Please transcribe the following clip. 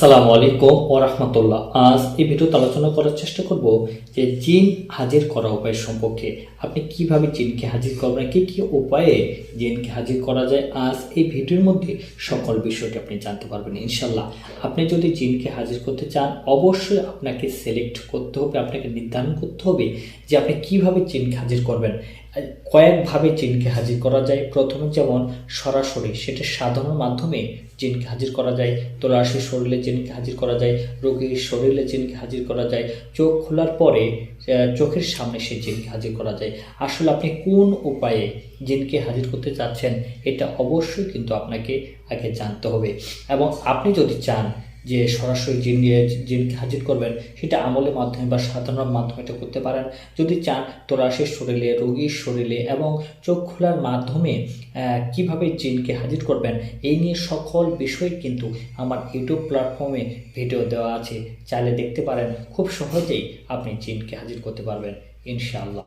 আসসালামু আলাইকুম ও রহমতুল্লাহ। আজ এই ভিডিওতে আলোচনা করার চেষ্টা করব যে জিন হাজির করা উপায় সম্পর্কে। আপনি কীভাবে জিনকে হাজির করবেন কি কি উপায়ে জিনকে হাজির করা যায়, আজ এই ভিডিওর মধ্যে সকল বিষয়টি আপনি জানতে পারবেন ইনশাল্লাহ আপনি যদি জিনকে হাজির করতে চান, অবশ্যই আপনাকে সিলেক্ট করতে হবে, আপনাকে নির্ধারণ করতে হবে যে আপনি কীভাবে জিনকে হাজির করবেন। কয়েকভাবে জিনকে হাজির করা যায়। প্রথমে যেমন সরাসরি সেটা সাধনার মাধ্যমে জিনকে হাজির করা যায় তোলাশির শরীরে জিনকে হাজির করা যায়, রোগীর শরীরে জিনকে হাজির করা যায়, চোখ খোলার পরে চোখের সামনে সেই জিনকে হাজির করা যায়। আসলে আপনি কোন উপায়ে জিনকে হাজির করতে চাচ্ছেন, এটা অবশ্যই কিন্তু আপনাকে আগে জানতে হবে। এবং আপনি যদি চান যে সরাসরি জিন নিয়ে জিনকে হাজির করবেন, সেটা আমলের মাধ্যমে বা সাধারণ মাধ্যমে এটা করতে পারেন। যদি চান তোরাশের শরীরে, রোগীর শরীরে এবং চোখ খোলার মাধ্যমে কীভাবে জিনকে হাজির করবেন, এই নিয়ে সকল বিষয় কিন্তু আমার ইউটিউব প্ল্যাটফর্মে ভিডিও দেওয়া আছে। চাইলে দেখতে পারেন, খুব সহজেই আপনি জিনকে হাজির করতে পারবেন, ইনশাআল্লাহ।